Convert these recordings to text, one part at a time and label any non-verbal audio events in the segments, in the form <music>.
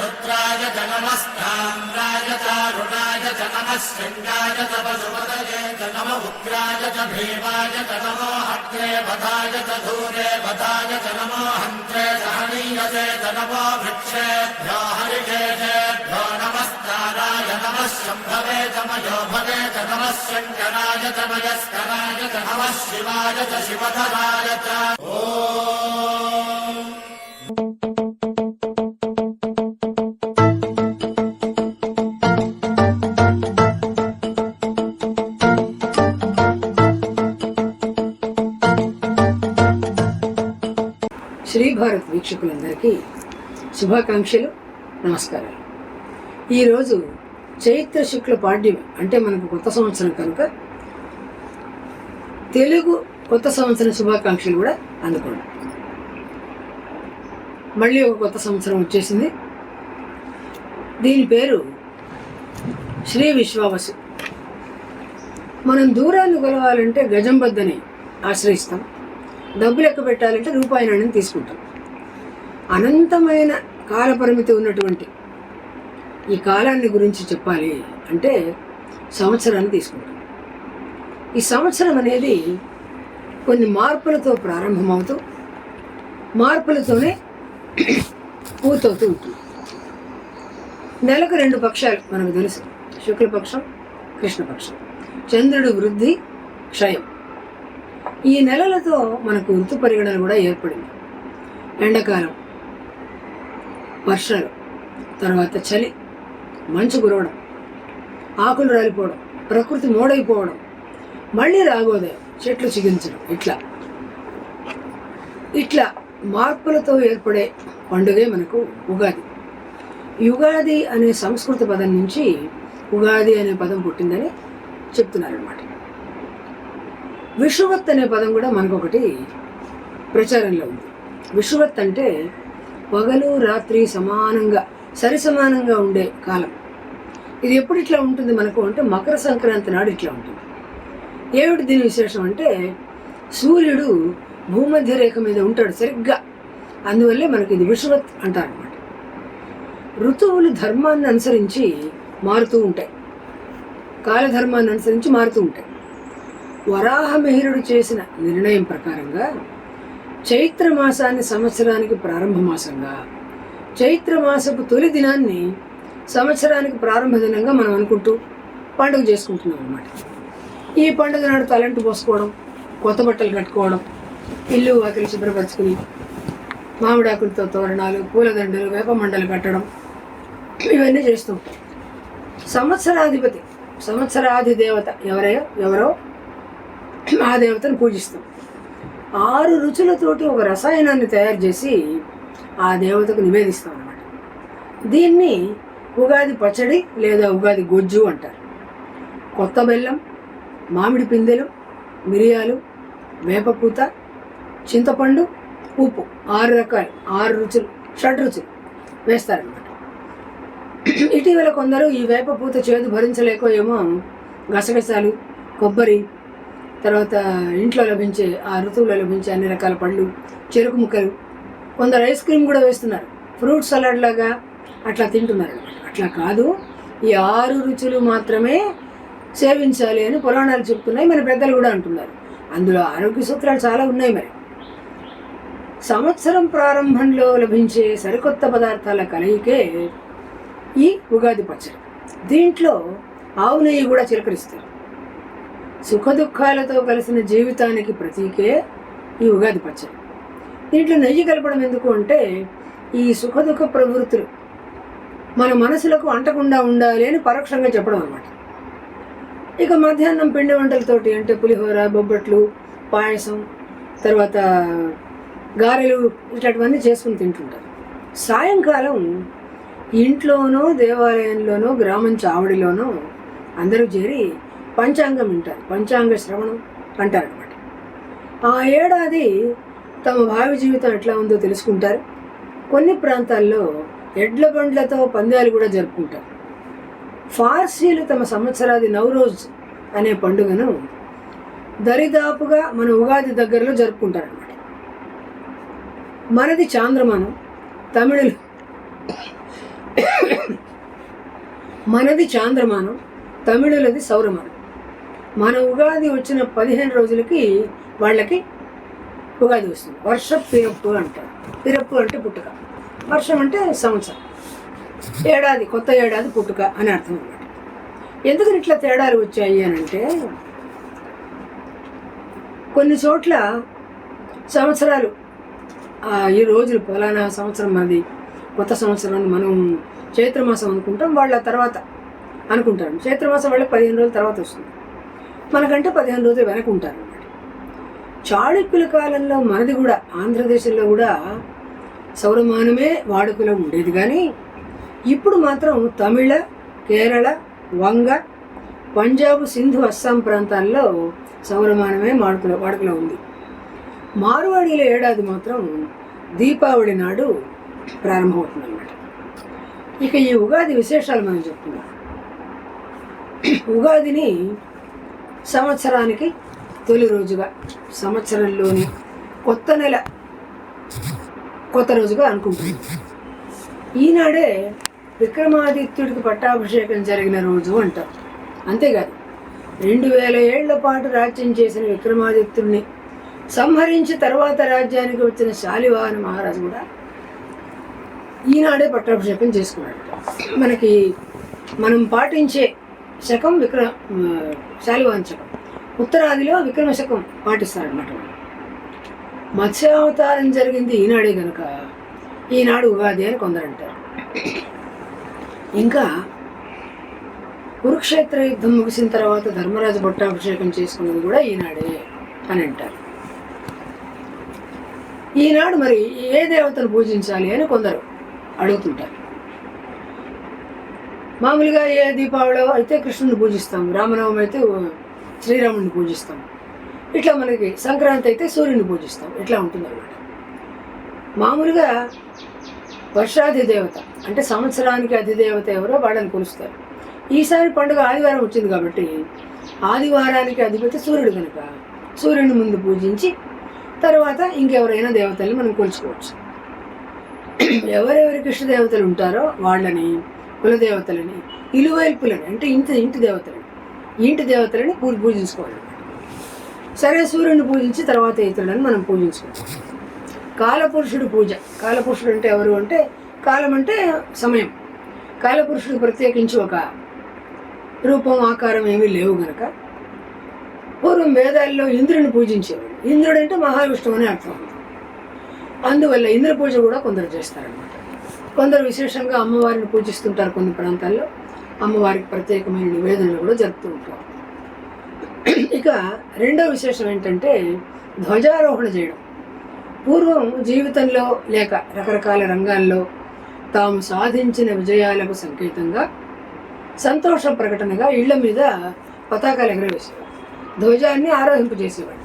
रुद्राय च नमस्ताम्राय चारुणाय च नमः शृङ्गाय च पशुपतये च नम उग्राय च भीमाय च नमो हत्रे वधाय च धूरे वधाय च नमो हन्त्रे सहनीयसे च नमो वृक्षेभ्यो हरिकेशेभ्यो नमस्काराय नमः शम्भवे मयो च नमः शङ्कराय च मयस्कराय च नमः शिवाय च शिवधराय च ॐ వీక్షకులందరికీ శుభాకాంక్షలు నమస్కారాలు. ఈరోజు చైత్ర శుక్ల పాడ్యం అంటే మనకు కొత్త సంవత్సరం కనుక తెలుగు కొత్త సంవత్సరం శుభాకాంక్షలు కూడా అందుకోండి. మళ్ళీ ఒక కొత్త సంవత్సరం వచ్చేసింది. దీని పేరు శ్రీ విశ్వావసు. మనం దూరాన్ని కొలవాలంటే గజం బద్దని ఆశ్రయిస్తాం. డబ్బు లెక్క పెట్టాలంటే రూపాయి నాణ్యం తీసుకుంటాం. అనంతమైన కాలపరిమితి ఉన్నటువంటి ఈ కాలాన్ని గురించి చెప్పాలి అంటే సంవత్సరాన్ని తీసుకుంటాం. ఈ సంవత్సరం అనేది కొన్ని మార్పులతో ప్రారంభమవుతూ మార్పులతోనే పూర్తవుతూ ఉంటుంది. నెలకు రెండు పక్షాలు మనకు తెలుసు. శుక్లపక్షం కృష్ణపక్షం. చంద్రుడు వృద్ధి క్షయం. ఈ నెలలతో మనకు ఋతు పరిగణన కూడా ఏర్పడింది. ఎండాకాలం వర్షాలు తర్వాత చలి మంచు కురవడం ఆకులు రాలిపోవడం ప్రకృతి మోడైపోవడం మళ్ళీ రాగోదయం చెట్లు చిగించడం ఇట్లా. ఇట్లా మార్పులతో ఏర్పడే పండుగే మనకు ఉగాది. యుగాది అనే సంస్కృత పదం నుంచి ఉగాది అనే పదం పుట్టిందని చెప్తున్నారనమాట విషువత్ అనే పదం కూడా మనకొకటి ప్రచారంలో ఉంది. విషువత్ అంటే పగలు రాత్రి సమానంగా సరిసమానంగా ఉండే కాలం. ఇది ఎప్పుడు ఇట్లా ఉంటుంది మనకు అంటే మకర సంక్రాంతి నాడు ఇట్లా ఉంటుంది. ఏమిటి దీని విశేషం అంటే సూర్యుడు భూమధ్య రేఖ మీద ఉంటాడు సరిగ్గా. అందువల్లే మనకి ఇది విశ్వత్ అంటారనమాట ఋతువులు ధర్మాన్ని అనుసరించి మారుతూ ఉంటాయి. కాలధర్మాన్ని అనుసరించి మారుతూ ఉంటాయి. వరాహమిహిరుడు చేసిన నిర్ణయం ప్రకారంగా చైత్ర మాసాన్ని సంవత్సరానికి ప్రారంభ మాసంగా చైత్ర మాసపు తొలి దినాన్ని సంవత్సరానికి ప్రారంభ దినంగా మనం అనుకుంటూ పండుగ చేసుకుంటున్నాం అనమాట ఈ పండుగ నాడు తలంటు పోసుకోవడం కొత్త బట్టలు కట్టుకోవడం ఇల్లు వాకిలు శుభ్రపరచుకుని మామిడాకులతో తోరణాలు పూలదండలు వేప మండలు కట్టడం ఇవన్నీ చేస్తూ సంవత్సరాధిపతి సంవత్సరాధి దేవత ఎవరో ఎవరో ఆ దేవతను పూజిస్తాం. ఆరు రుచులతోటి ఒక రసాయనాన్ని తయారు చేసి ఆ దేవతకు నివేదిస్తాం అన్నమాట. దీన్ని ఉగాది పచ్చడి లేదా ఉగాది గొజ్జు అంటారు. కొత్త బెల్లం మామిడి పిందెలు మిరియాలు వేపపూత చింతపండు ఉప్పు ఆరు రకాలు ఆరు రుచులు షడ్ రుచులు వేస్తారనమాట ఇటీవల కొందరు ఈ వేపపూత చేదు భరించలేకో ఏమో గసగసాలు కొబ్బరి తర్వాత ఇంట్లో లభించే ఆ ఋతువులో లభించే అన్ని రకాల పళ్ళు చెరుకు ముక్కలు కొందరు ఐస్ క్రీమ్ కూడా వేస్తున్నారు. ఫ్రూట్ సలాడ్ లాగా అట్లా తింటున్నారు. అట్లా కాదు ఈ ఆరు రుచులు మాత్రమే సేవించాలి అని పురాణాలు చెప్తున్నాయి మన పెద్దలు కూడా అంటున్నారు. అందులో ఆరోగ్య సూత్రాలు చాలా ఉన్నాయి మరి. సంవత్సరం ప్రారంభంలో లభించే సరికొత్త పదార్థాల కలయికే ఈ ఉగాది పచ్చడి. దీంట్లో ఆవు నెయ్యి కూడా చిలకరిస్తారు. సుఖ దుఃఖాలతో కలిసిన జీవితానికి ప్రతీకే ఈ ఉగాది పచ్చడి. దీంట్లో నెయ్యి కలపడం ఎందుకు అంటే ఈ సుఖ దుఃఖ ప్రవృత్తులు మన మనసులకు అంటకుండా ఉండాలి అని పరోక్షంగా చెప్పడం అన్నమాట. ఇక మధ్యాహ్నం పిండి వంటలతోటి అంటే పులిహోర బొబ్బట్లు పాయసం తర్వాత గారెలు ఇట్లాంటివన్నీ చేసుకుని తింటుంటారు. సాయంకాలం ఇంట్లోనో దేవాలయంలోనో గ్రామం చావడిలోనో అందరూ చేరి పంచాంగం వింటారు పంచాంగ శ్రవణం అంటారు అనమాట ఆ ఏడాది తమ భావి జీవితం ఎట్లా ఉందో తెలుసుకుంటారు. కొన్ని ప్రాంతాల్లో ఎడ్ల బండ్లతో పందాలు కూడా జరుపుకుంటారు. ఫార్సీలు తమ సంవత్సరాది నవరోజ్ అనే పండుగను దరిదాపుగా మన ఉగాది దగ్గరలో జరుపుకుంటారనమాట మనది చాంద్రమానం తమిళులు <coughs> మనది చాంద్రమానం తమిళులది సౌరమానం. మన ఉగాది వచ్చిన పదిహేను రోజులకి వాళ్ళకి ఉగాది వస్తుంది. వర్ష పిరప్పు అంటారు. పిరప్పు అంటే పుట్టుక. వర్షం అంటే సంవత్సరం. ఏడాది కొత్త ఏడాది పుట్టుక అని అర్థం అనమాట. ఎందుకని ఇట్లా తేడాలు వచ్చాయి అని అంటే కొన్ని చోట్ల సంవత్సరాలు ఈ రోజులు ఫలానా సంవత్సరం అది కొత్త సంవత్సరం మనం చైత్రమాసం అనుకుంటాం వాళ్ళ తర్వాత అనుకుంటారు చైత్రమాసం వాళ్ళకి పదిహేను రోజుల తర్వాత వస్తుంది. మనకంటే పదిహేను రోజులు వెనక ఉంటారు అన్నమాట. చాళుక్యుల కాలంలో మనది కూడా ఆంధ్రదేశంలో కూడా సౌరమానమే వాడుకలో ఉండేది. కానీ ఇప్పుడు మాత్రం తమిళ కేరళ వంగ పంజాబ్ సింధు అస్సాం ప్రాంతాల్లో సౌరమానమే వాడుకలో వాడుకలో ఉంది. మార్వాడీల ఏడాది మాత్రం దీపావళి నాడు ప్రారంభమవుతుంది అనమాట ఇక ఈ ఉగాది విశేషాలు మనం చెప్పుకుందాం ఉగాదిని సంవత్సరానికి తొలి రోజుగా సంవత్సరంలోని కొత్త నెల కొత్త రోజుగా అనుకుంటుంది ఈనాడే విక్రమాదిత్యుడికి పట్టాభిషేకం జరిగిన రోజు అంటారు అంతేకాదు రెండు వేల ఏళ్ళ పాటు రాజ్యం చేసిన విక్రమాదిత్యుడిని సంహరించి తర్వాత రాజ్యానికి వచ్చిన శాలివాహన మహారాజు కూడా ఈనాడే పట్టాభిషేకం చేసుకున్నాడు మనకి మనం పాటించే శకం విక్ర శాలివాహన శకం. ఉత్తరాదిలో విక్రమ శకం పాటిస్తారనమాట మత్స్యావతారం జరిగింది ఈనాడే కనుక ఈనాడు ఉగాది అని కొందరు అంటారు ఇంకా కురుక్షేత్ర యుద్ధం ముగిసిన తర్వాత ధర్మరాజు పట్టాభిషేకం చేసుకున్నది కూడా ఈనాడే అని అంటారు. ఈనాడు మరి ఏ దేవతను పూజించాలి అని కొందరు అడుగుతుంటారు. మామూలుగా ఏ దీపావళి అయితే కృష్ణుని పూజిస్తాం రామనవమి అయితే శ్రీరాముడిని పూజిస్తాం. ఇట్లా మనకి సంక్రాంతి అయితే సూర్యుని పూజిస్తాం. ఇట్లా ఉంటుంది అనమాట మామూలుగా వర్షాది దేవత అంటే సంవత్సరానికి అధిదేవత ఎవరో వాళ్ళని కొలుస్తారు. ఈసారి పండుగ ఆదివారం వచ్చింది కాబట్టి ఆదివారానికి అధిపతి సూర్యుడు కనుక సూర్యుని ముందు పూజించి తర్వాత ఇంకెవరైనా దేవతల్ని మనం కొలుచుకోవచ్చు. ఎవరెవరికి ఇష్ట దేవతలు ఉంటారో వాళ్ళని కులదేవతలని ఇలువైపులని అంటే ఇంటి ఇంటి దేవతలని ఇంటి దేవతలని పూజ పూజించుకోవాలి. సరే సూర్యుని పూజించి తర్వాత ఇతరులను మనం పూజించుకోవాలి. కాలపురుషుడు పూజ. కాలపురుషుడు అంటే ఎవరు అంటే కాలం అంటే సమయం. కాలపురుషుడు ప్రత్యేకించి ఒక రూపం ఆకారం ఏమీ లేవు గనక. పూర్వం వేదాల్లో ఇంద్రుని పూజించేవాడు ఇంద్రుడు అంటే మహావిష్ణువు అని అర్థం. అందువల్ల ఇంద్ర పూజ కూడా కొందరు చేస్తారనమాట కొందరు విశేషంగా అమ్మవారిని పూజిస్తుంటారు కొన్ని ప్రాంతాల్లో. అమ్మవారికి ప్రత్యేకమైన నివేదనలు కూడా జరుపుతూ ఉంటారు. ఇక రెండో విశేషం ఏంటంటే ధ్వజారోహణ చేయడం. పూర్వం జీవితంలో లేక రకరకాల రంగాల్లో తాము సాధించిన విజయాలకు సంకేతంగా సంతోష ప్రకటనగా ఇళ్ళ మీద పతాకాలు ఎగరవేసేవారు. ధ్వజాన్ని ఆరోహింపజేసేవాడు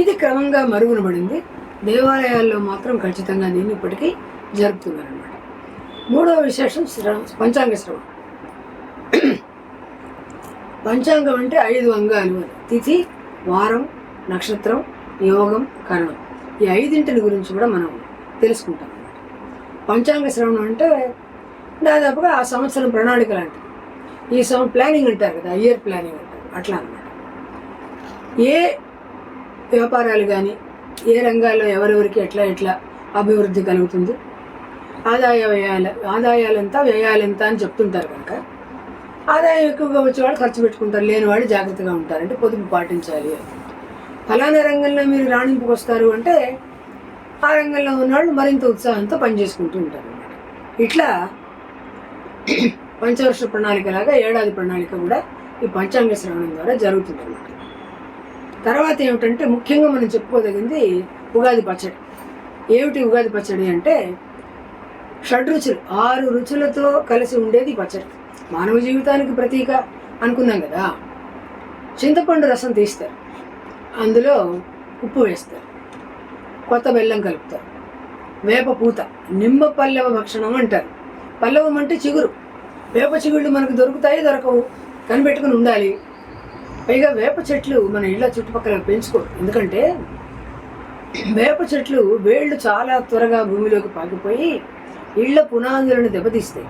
ఇది క్రమంగా మరుగునబడింది. దేవాలయాల్లో మాత్రం ఖచ్చితంగా దీన్ని ఇప్పటికీ జరుపుతున్నారన్నమాట. మూడవ విశేషం శ్రవ పంచాంగ శ్రవణం. పంచాంగం అంటే ఐదు అంగాలు తిథి వారం నక్షత్రం యోగం కరణం. ఈ ఐదింటిని గురించి కూడా మనం తెలుసుకుంటాం అన్నమాట. పంచాంగ శ్రవణం అంటే దాదాపుగా ఆ సంవత్సరం ప్రణాళిక లాంటిది. ఈ సం ప్లానింగ్ అంటారు కదా ఇయర్ ప్లానింగ్ అంటారు. అట్లా అనమాట ఏ వ్యాపారాలు కానీ ఏ రంగాల్లో ఎవరెవరికి ఎట్లా ఎట్లా అభివృద్ధి కలుగుతుంది ఆదాయ వ్యయాలు ఆదాయాలెంత వ్యయాలెంత అని చెప్తుంటారు కనుక ఆదాయం ఎక్కువగా వచ్చేవాళ్ళు ఖర్చు పెట్టుకుంటారు లేనివాడు జాగ్రత్తగా ఉంటారు. అంటే పొదుపు పాటించాలి ఫలానా రంగంలో మీరు రాణింపుకు వస్తారు అంటే ఆ రంగంలో ఉన్నవాళ్ళు మరింత ఉత్సాహంతో పనిచేసుకుంటూ ఉంటారు ఇట్లా పంచవర్ష ప్రణాళిక లాగా ఏడాది ప్రణాళిక కూడా ఈ పంచాంగ శ్రవణం ద్వారా జరుగుతుంది అన్నమాట. తర్వాత ఏమిటంటే ముఖ్యంగా మనం చెప్పుకోదగింది ఉగాది పచ్చడి. ఏమిటి ఉగాది పచ్చడి అంటే షడ్రుచులు ఆరు రుచులతో కలిసి ఉండేది పచ్చడి. మానవ జీవితానికి ప్రతీక అనుకున్నాం కదా. చింతపండు రసం తీస్తారు. అందులో ఉప్పు వేస్తారు. కొత్త బెల్లం కలుపుతారు. వేప పూత నిమ్మ పల్లవ భక్షణం అంటారు. పల్లవం అంటే చిగురు. వేప చిగుళ్ళు మనకు దొరుకుతాయి దొరకవు. కనిపెట్టుకుని ఉండాలి. పైగా వేప చెట్లు మన ఇళ్ళ చుట్టుపక్కల పెంచుకో ఎందుకంటే వేప చెట్లు వేళ్ళు చాలా త్వరగా భూమిలోకి పాకిపోయి ఇళ్ళ పునాదులను దెబ్బతీస్తాయి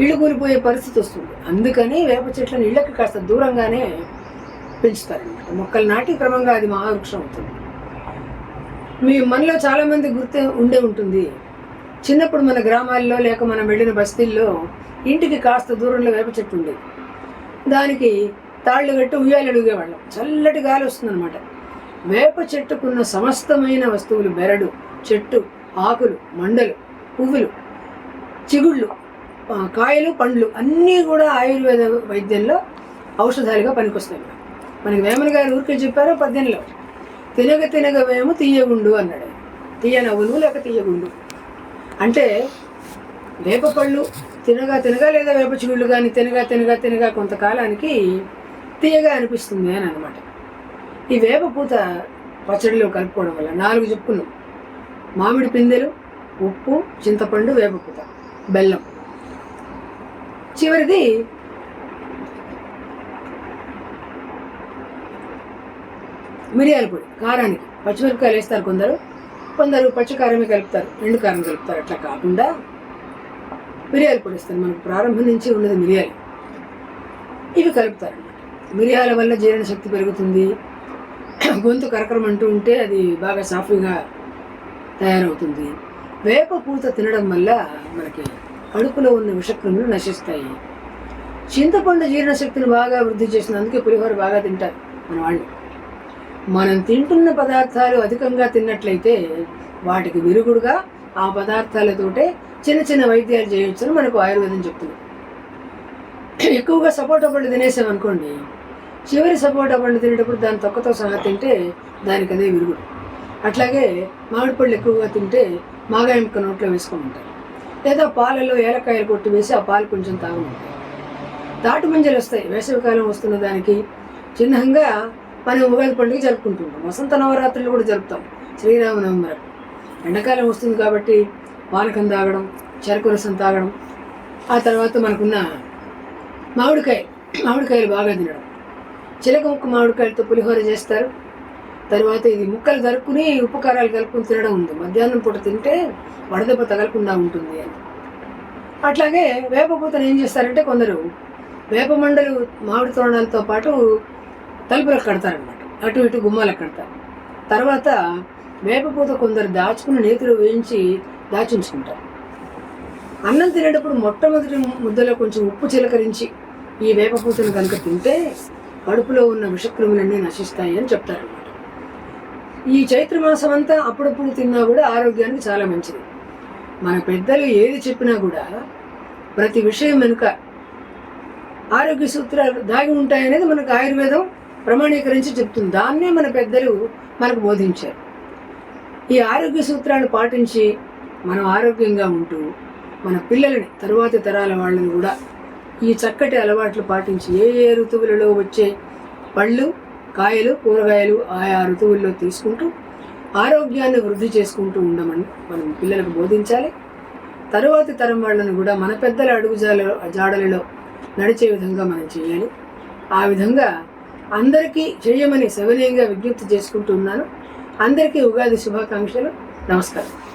ఇళ్ళు కూలిపోయే పరిస్థితి వస్తుంది. అందుకని వేప చెట్లను ఇళ్ళకి కాస్త దూరంగానే పెంచుతారనమాట మొక్కలు నాటి క్రమంగా అది మహావృక్షం అవుతుంది. మీ మనలో చాలామంది గుర్తు ఉండే ఉంటుంది. చిన్నప్పుడు మన గ్రామాల్లో లేక మనం వెళ్ళిన బస్తీల్లో ఇంటికి కాస్త దూరంలో వేప చెట్టు ఉండేది. దానికి తాళ్ళు కట్టి ఉయ్యాలు అడిగేవాళ్ళం. చల్లటి గాలి వస్తుందన్నమాట. వేప చెట్టుకున్న సమస్తమైన వస్తువులు బెరడు చెట్టు ఆకులు మండలు పువ్వులు చిగుళ్ళు కాయలు పండ్లు అన్నీ కూడా ఆయుర్వేద వైద్యంలో ఔషధాలుగా పనికొస్తాయి మనకి. మనకి వేమన గారు ఊరికే చెప్పారు పద్దెనిమిలో తినగ తినగ వేము తీయగుండు అన్నాడు ఆయన. తీయ నవ్వులు లేక తీయగుండు అంటే వేప పళ్ళు తినగా తినగా లేదా వేప చిగుళ్ళు కానీ తినగా తినగా తినగా కొంతకాలానికి తీయగా అనిపిస్తుంది అని అనమాట ఈ వేప పూత పచ్చడిలో కలుపుకోవడం వల్ల నాలుగు చెప్పుకున్నాం మామిడి పిందెలు ఉప్పు చింతపండు వేపపూత బెల్లం. చివరిది మిరియాల పొడి కారానికి పచ్చిమిరపకాయలు వేస్తారు కొందరు. కొందరు పచ్చి కారమే కలుపుతారు ఎండు కారం కలుపుతారు. అట్లా కాకుండా మిరియాల పొడి ఇస్తారు మనకు ప్రారంభం నుంచి ఉన్నది మిరియాలు. ఇవి కలుపుతారు మిరియాల వల్ల జీర్ణశక్తి పెరుగుతుంది. గొంతు కరకరం అంటూ ఉంటే అది బాగా సాఫీగా తయారవుతుంది. వేప పూత తినడం వల్ల మనకి కడుపులో ఉన్న విషక్రములు నశిస్తాయి. చింతపండు జీర్ణశక్తిని బాగా వృద్ధి చేసినందుకే పులిహోర బాగా తింటారు మన వాళ్ళు. మనం తింటున్న పదార్థాలు అధికంగా తిన్నట్లయితే వాటికి విరుగుడుగా ఆ పదార్థాలతోటే చిన్న చిన్న వైద్యాలు చేయొచ్చని మనకు ఆయుర్వేదం చెప్తుంది. ఎక్కువగా సపోటా పళ్ళు తినేసామనుకోండి చివరి సపోటా పండు తినేటప్పుడు దాని తొక్కతో సహా తింటే దానికి అదే విరుగుడు. అట్లాగే మామిడి పళ్ళు ఎక్కువగా తింటే మాగా ముక్క నోట్లో వేసుకోమంటారు లేదా పాలలో ఏలకాయలు కొట్టి వేసి ఆ పాలు కొంచెం తాగమంటారు తాటి మంజలు వస్తాయి. వేసవికాలం వస్తున్న దానికి చిహ్నంగా మనం ఉగాది పండుగ జరుపుకుంటుంటాం వసంత నవరాత్రులు కూడా జరుపుతాం. శ్రీరామనవమి వరకు. ఎండాకాలం వస్తుంది కాబట్టి పానకం తాగడం చెరకు రసం తాగడం ఆ తర్వాత మనకున్న మామిడికాయ మామిడికాయలు బాగా తినడం. చిలక ముక్క మామిడికాయలతో పులిహోర చేస్తారు. తర్వాత ఇది ముక్కలు కలుపుకుని ఉప్పు కారాలు కలుపుకుని తినడం ఉంది. మధ్యాహ్నం పూట తింటే వడదెబ్బ తగలకుండా ఉంటుంది అని. అట్లాగే వేపపూతను ఏం చేస్తారంటే కొందరు వేప మండలు మామిడి తోరణాలతో పాటు తలుపులకు కడతారనమాట అటు ఇటు గుమ్మాలకు కడతారు. తర్వాత వేపపూత కొందరు దాచుకుని నేతిలో వేయించి దాచుంచుకుంటారు. అన్నం తినేటప్పుడు మొట్టమొదటి ముద్దలో కొంచెం ఉప్పు చిలకరించి ఈ వేపపూతను కనుక తింటే కడుపులో ఉన్న విషక్రములన్నీ నశిస్తాయి అని చెప్తారు. ఈ చైత్ర మాసం అంతా అప్పుడప్పుడు తిన్నా కూడా ఆరోగ్యానికి చాలా మంచిది. మన పెద్దలు ఏది చెప్పినా కూడా ప్రతి విషయం వెనుక ఆరోగ్య సూత్రాలు దాగి ఉంటాయనేది మనకు ఆయుర్వేదం ప్రమాణీకరించి చెప్తుంది. దాన్నే మన పెద్దలు మనకు బోధించారు. ఈ ఆరోగ్య సూత్రాలు పాటించి మనం ఆరోగ్యంగా ఉంటూ మన పిల్లలని తరువాతి తరాల వాళ్ళని కూడా ఈ చక్కటి అలవాట్లు పాటించి ఏ ఏ ఋతువులలో వచ్చే పళ్ళు కాయలు కూరగాయలు ఆయా ఋతువుల్లో తీసుకుంటూ ఆరోగ్యాన్ని వృద్ధి చేసుకుంటూ ఉండమని మనం పిల్లలకు బోధించాలి. తరువాతి తరం వాళ్ళను కూడా మన పెద్దల అడుగుజాల జాడలలో నడిచే విధంగా మనం చేయాలి. ఆ విధంగా అందరికీ చేయమని సవినయంగా విజ్ఞప్తి చేసుకుంటూ ఉన్నాను. అందరికీ ఉగాది శుభాకాంక్షలు. నమస్కారం.